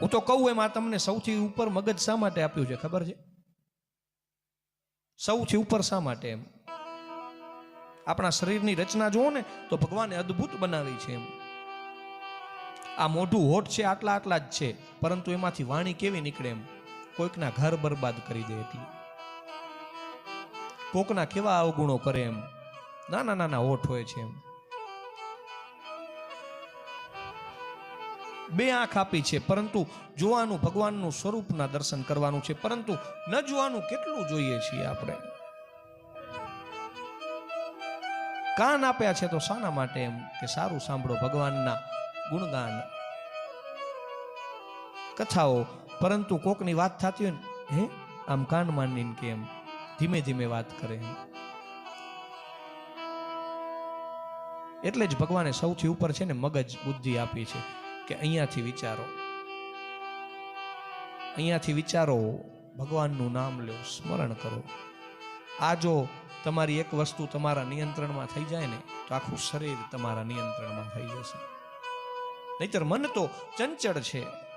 હું તો કહું એમાં તમને સૌથી ઉપર મગજ શા માટે આપ્યું છે, ખબર છે? સૌથી ઉપર શા માટે એમ? આપણા શરીરની રચના જુઓ ને, તો ભગવાને અદ્ભુત બનાવી છે એમ. આ મોઢું હોઠ છે, આટલા આટલા જ છે, પરંતુ એમાંથી વાણી કેવી નીકળે એમ? કોઈકના ઘર બરબાદ કરી દે એટલી. કોકના કેવા અવગુણો કરે એમ? નાના નાના હોઠ હોય છે એમ. બે આંખ આપી છે, પરંતુ જોવાનું ભગવાનનું સ્વરૂપના દર્શન કરવાનું છે. પરંતુ ન જોવાનું કેટલું જોઈએ છીએ આપણે? કાન આપ્યા છે તો શાના માટે એમ કે સારું સાંભળો ભગવાનના ગુણગાન. કથાઓ, પરંતુ કોકની વાત થતી હોય ને, હે, આમ કાન માનીને કે એમ ધીમે ધીમે વાત કરે એટલે જ ભગવાને સૌથી ઉપર છે ને મગજ બુદ્ધિ આપી છે. કે અહીંયાથી વિચારો. અહીંયાથી વિચારો, ભગવાનનું નામ લો, સ્મરણ કરો. આ જો તમારી એક વસ્તુ તમારા નિયંત્રણમાં થઈ જાય ને, તો આખું શરીર તમારા નિયંત્રણમાં થઈ જશે. નહીતર મન તો ચંચળ છે.